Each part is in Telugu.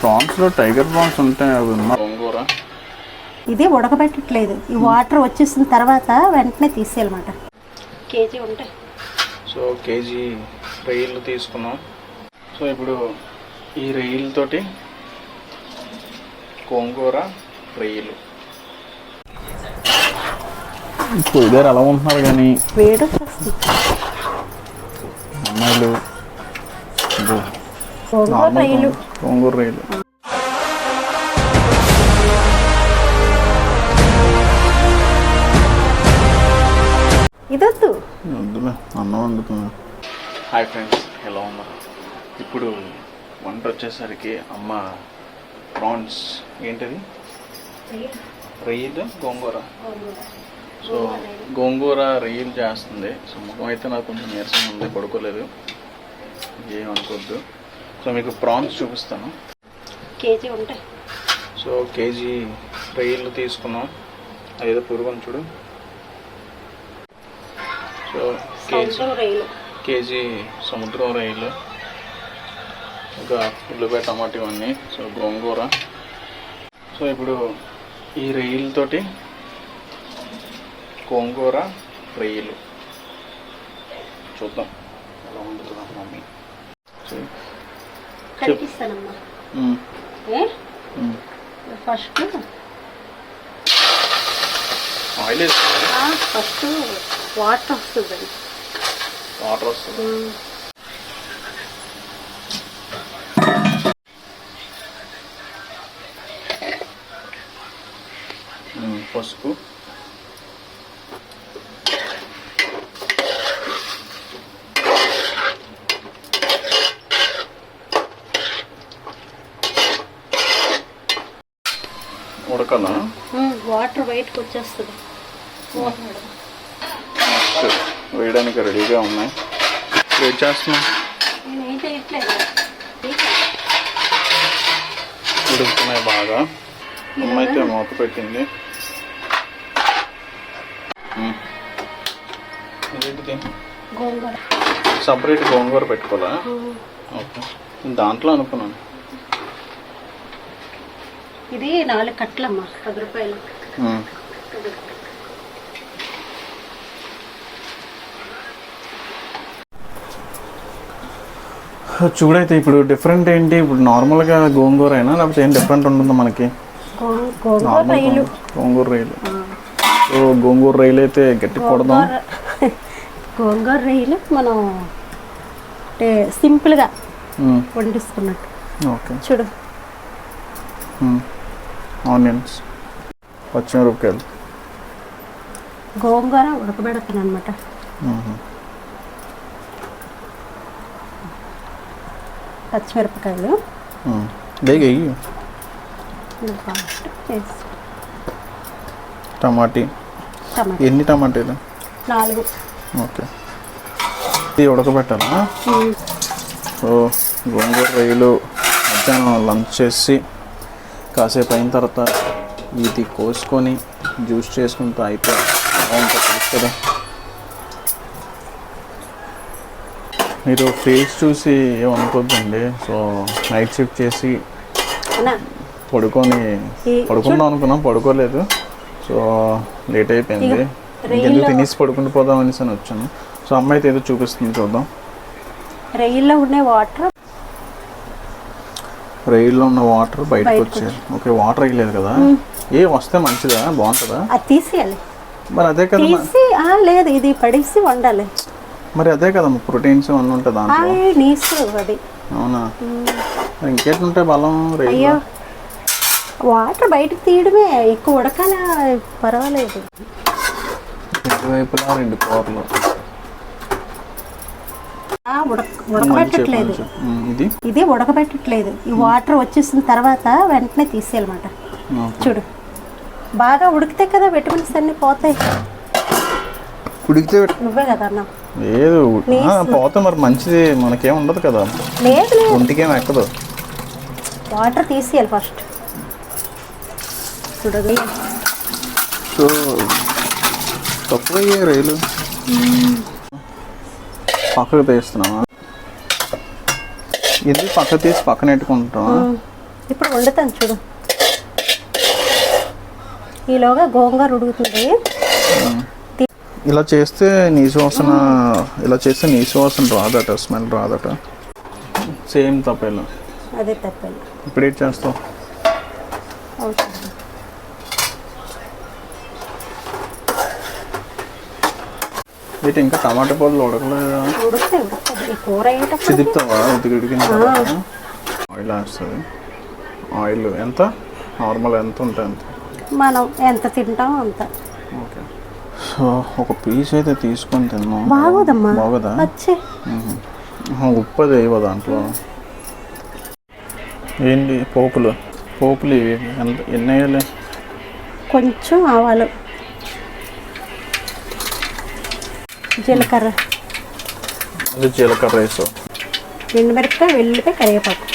ప్రాన్స్లో టైగర్ ప్రాన్స్ ఉంటాయి గోంగూర. ఇది ఉడకబెట్టట్లేదు. ఈ వాటర్ వచ్చేసిన తర్వాత వెంటనే తీసేయాలన్నమాట. కేజీ ఉంటాయి సో కేజీ రొయ్యలు తీసుకున్నాం. సో ఇప్పుడు ఈ రొయ్యలతోటి గోంగూర రొయ్యలు. ఇప్పుడు ఇద్దరు ఎలా ఉంటున్నారు కానీ వేడి అమ్మాయిలు రొయ్యలు. ఇదొద్దు. వద్దులే అన్నం వండుతున్నా. హాయ్ ఫ్రెండ్స్ ఎలా ఉన్నారు ఇప్పుడు వంట వచ్చేసరికి అమ్మ ప్రాన్స్ ఏంటిది? రొయ్యలు గోంగూర. సో గోంగూర రొయ్యలు చేస్తుంది. సో ముఖం అయితే నాకు కొంచెం నీరసం ఉంది పడుకోలేదు. ఏమనుకోవద్దు సో మీకు ప్రాన్స్ చూపిస్తాను. కేజీ ఉంటాయి సో కేజీ రొయ్యలు తీసుకున్నాం. అదేదో పురుగు చూడు. సో కేజీ కేజీ సముద్రం రొయ్యలు ఇంకా ఉల్లిపాయ టమాటా ఇవన్నీ. సో గోంగూర. సో ఇప్పుడు ఈ రొయ్యలతోటి గోంగూర రొయ్యలు చూద్దాం. ఎలా వండుతుందా మమ్మీ. సో, కనిపిస్తానమ్మా. మ్, ఏ? మ్. ఫస్ట్ ఆయిల్ ఫస్ట్ వాటర్ వస్తుందండి వాటర్ వస్తుంది. పసుపు ఉడకల వాటర్ బయటకు వచ్చేస్తుంది. వేయడానికి రెడీగా ఉన్నాయి. వెయిట్ చేస్తున్నాం. ఉడుకుతున్నాయి బాగా. అమ్మ అయితే మూత పెట్టింది. సపరేట్ గోంగూర. పెట్టుకోవాలా? ఓకే. దాంట్లో అనుకున్నాను. ఇది నాలుగు కట్టలమ్మా. పది రూపాయలు. చూడైతే ఇప్పుడు డిఫరెంట్ ఏంటి? ఇప్పుడు నార్మల్గా గోంగూర అయినా లేకపోతే ఏం డిఫరెంట్ ఉంటుందో మనకి? గోంగూర రొయ్యలు. సో గోంగూర రొయ్యలు అయితే గట్టి కొడదాం గోంగూర రొయ్యలు మనం అంటే సింపుల్గా వండిస్తున్నట్టు. ఓకే. చూడు. ఆనియన్స్. పచ్చిమిరపకాయలు. గోంగూర ఉడకబెడతాను అనమాట. పచ్చిమిరపకాయలు. టమాటీ. ఎన్ని టమాటీలు? నాలుగు. ఓకే. ఇది ఉడకబెట్టాలా? సో గోంగూర రొయ్యలు మధ్యాహ్నం లంచ్ చేసి కాసేపు అయిన తర్వాత ఇది కోసుకొని జ్యూస్ చేసుకుంటూ అయితే బాగుంటుంది కదా. మీరు ఫేస్ చూసి ఏమనుకోద్దండి? సో నైట్ షిఫ్ట్ చేసి పడుకొని పడుకుందాం అనుకున్నాం పడుకోలేదు. సో లేట్ అయిపోయింది. ఇంకెందుకు తినేసి పడుకుంటూ పోదాం అనేసి అని వచ్చాను. సో అమ్మాయి అయితే ఏదో చూపిస్తుంది చూద్దాం. రొయ్యల్లో ఉండే వాటర్ రైల్లో ఉన్న వాటర్ బయటకు వచ్చాయి ఓకే వాటర్ అయ్యలేదు కదా? ఏ వస్తే మంచిదా? బాగుంటుందా? అది తీసేయాలి. మరి అదే కదా తీసి ఆ, లేదు ఇది పడేసి వండాలి. మరి అదే కదా ప్రోటీన్స్ అన్నీ ఉంటాయి ఆ, దాంట్లో నీసు అది. అవునా? మరి ఇంకేంటుంటే బలం అయ్యో వాటర్ బయటకు తీయడమే ఎక్కువ ఉడకాల పర్వాలేదు. రెండు వైపులా రెండు కూరలు. ఉడకబెట్టట్లేదు. ఇది? ఇది ఉడకబెట్టట్లేదు. ఈ వాటర్ వచ్చేసిన తర్వాత వెంటనే తీసేయాలన్నమాట. చూడు. బాగా ఉడికితే కదా విటమిన్స్ అన్ని పోతాయి. ఉడికితే నువ్వే కదా అన్నా లేదు. పోతే మరి మంచిది మనకేం ఉండదు కదా. లేదు లేదు. ఒంటికేం ఎక్కదు. వాటర్ తీసేయాలి ఫస్ట్. చూడదు. సో తక్కువ రైలు. పక్కకు తీస్తున్నావా? ఇది పక్క తీసి పక్కన పెట్టుకుంటావా? ఇప్పుడు వండుతాను చూడు. ఈలోగా గోంగూర ఉడుకుతుంది. ఇలా చేస్తే నీ సువాసన ఇలా చేస్తే నీ సువాసన రాదట స్మెల్ రాదట. సేమ్ తప్పేలా. అదే తప్పదు ఇప్పుడు ఏం చేస్తావు? వీటి ఇంకా టమాటా పళ్ళు ఉడకలేదా? చిదిపుతావా? ఆయిల్ వేస్తుంది ఆయిల్ ఎంత? నార్మల్ ఎంత ఉంటే అంత. మనం ఎంత తింటామో అంత. ఓకే. సో ఒక పీస్ అయితే తీసుకొని తిన్నాం. బాగోదమ్మా. బాగోదా? ఉప్పు అది దాంట్లో? ఏంటి? పోపులు. పోపులు ఇవి ఎంత? ఎన్ని వేయాలి? కొంచెం ఆవాలు. జీలకర్ర. అది జీలకర్ర రైస్. ఎండుమిరపకాయ వెల్లుల్లిపాయ కరివేపాకు.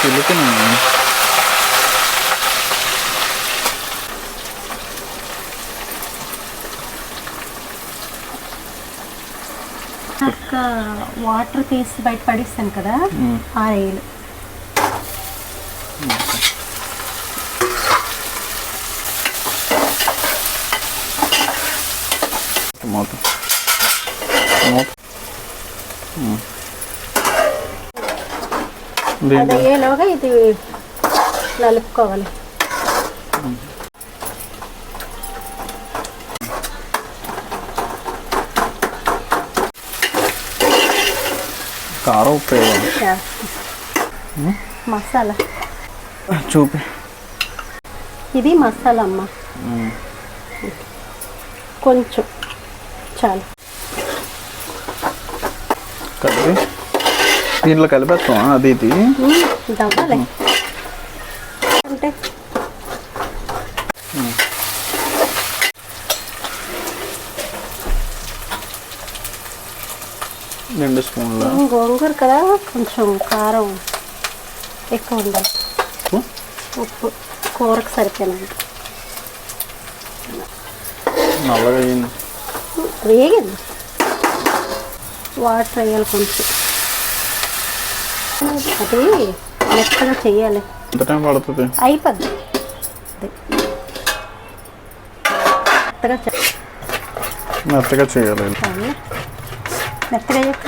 చిలుకు ఒక వాటర్ తీసి బయట పడిస్తాను కదా ఆ రైలు. అది దేంటి అయ్యేలోగా ఇది నలుపుకోవాలి. కారం ఉప్పు. మసాలా. చూపి. ఇది మసాలా అమ్మ. కొంచెం. చాలు కలిపి దీంట్లో కలిపేస్తాం అది ఇది దవ్వాలి అంటే రెండు స్పూన్ల గోంగూర కదా కొంచెం కారం ఎక్కువ ఉండాలి ఉప్పు కూరకు సరిపోయినంత నల్లగా అయ్యింది వేగింది వాటర్ వేయాలి కొంచెం. అది మెత్తగా టైం పడుతుంది? అయిపోద్ది. మెత్తగా మెత్తగా చేయాలి. మెత్తగా చెప్ప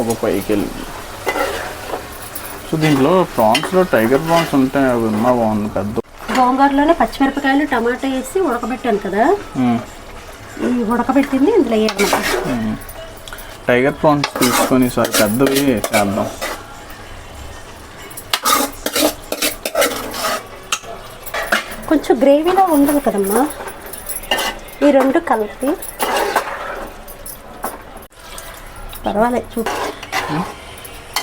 ఒక పైకి వెళ్ళి. సో దీంట్లో ప్రాన్స్లో టైగర్ ప్రాన్స్ ఉంటాయి అవి ఉన్నా బాగుంది పెద్ద గోంగూరలోనే పచ్చిమిరపకాయలు టమాటా వేసి ఉడకబెట్టాను కదా. ఈ ఉడకబెట్టింది ఇందులో వేయాలి టైగర్ ప్రాన్స్ తీసుకొని సార్ పెద్దవి చేద్దాం. కొంచెం గ్రేవీలో ఉండదు కదమ్మా. ఈ రెండు కలిపి. పర్వాలేదు చూ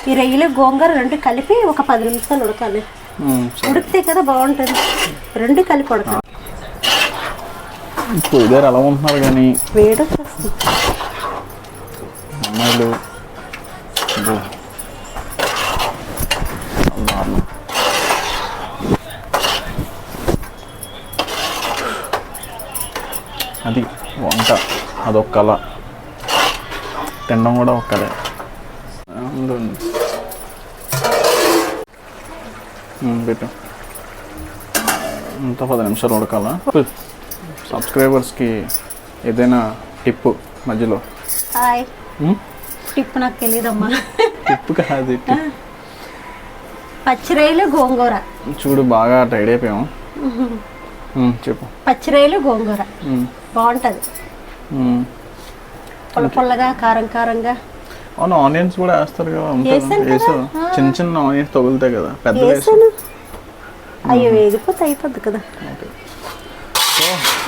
ఈ రొయ్యలు గోంగూర రెండు కలిపి ఒక పది నిమిషాలు ఉడకాలి. ఉడికితే కదా బాగుంటుంది. రెండు కలిపి ఉడకాలి ఇప్పుడు ఎలా ఉంటున్నారు కానీ వేడి వచ్చేస్తుంది అమ్మాయిలు. అది వంట అదొక కళ. తినడం కూడా ఒక కళే. పెట్టు. ఇంకా పది నిమిషాలు ఉడకాల? సబ్స్క్రైబర్స్కి ఏదైనా టిప్పు మధ్యలో? హాయ్? టిప్ నాకు తెలియదమ్మా టిప్పు కాదు టిప్ పచ్చిరొయ్యలు గోంగూర. చూడు బాగా టైడ్ అయిపోయాం. ఉమ్, చెప్పు. పచ్చిరొయ్యలు గోంగూర. బాగుంటుంది. పుల్ల పుల్లగా కారం కారంగా. అవును ఆనియన్స్ కూడా వేస్తారు కదా వేసాను చిన్న చిన్న ఆనియన్స్ తగులుతాయి కదా పెద్ద వేసాను. అయ్యో వేగిపోతే అయిపోద్ది కదా.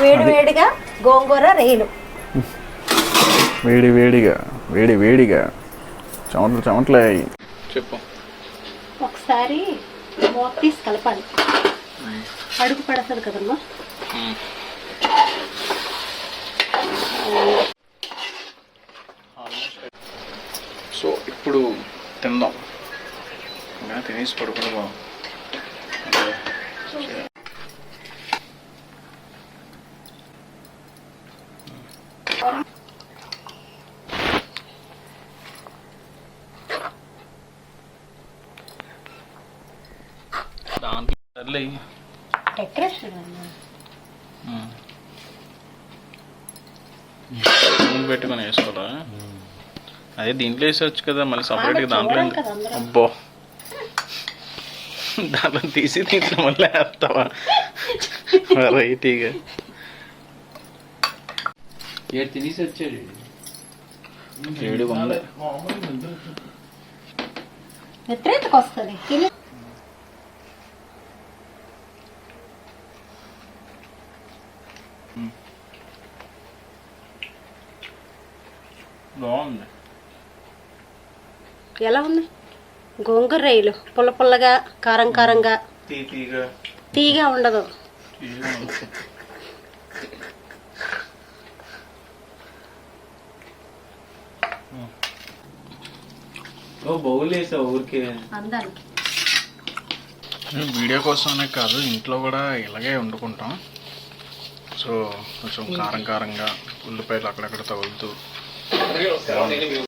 వేడి వేడిగా గోంగూర రేలు వేడి వేడిగా వేడి వేడిగా. చెమటలు చెమటలే. చెప్పు. ఒకసారి మూత తీసి కలపాలి. అడుగు పడుతుంది కదమ్మా సో ఇప్పుడు తిందాం. ఇంకా తినేసి పడుకుందాం. సర్లే. పెట్టుకొని వేసుకోవాలా? అదే దీంట్లో వేసవచ్చు కదా మళ్ళీ సపరేట్గా దాంట్లో. అబ్బో. దాంట్లో తీసి దీంట్లో మళ్ళీ వేస్తావా? వెరైటీగా. ఏడు తినేసి వచ్చాడు. ఏడు ఉంది వ్యతిరేకకు వస్తుంది? ఎలా ఉంది? గోంగూర రైలు పుల్ల పుల్లగా కారం కారంగా. తీ తీగా. తీగా ఉండదు. తీగా ఉంది. ఓ బౌల్ వేసావు ఊరికే. అందానికి. వీడియో కోసమే కాదు ఇంట్లో కూడా ఇలాగే వండుకుంటాం. సో కొంచెం కారం కారంగా ఉల్లిపాయలు అక్కడక్కడ తగులుతూ.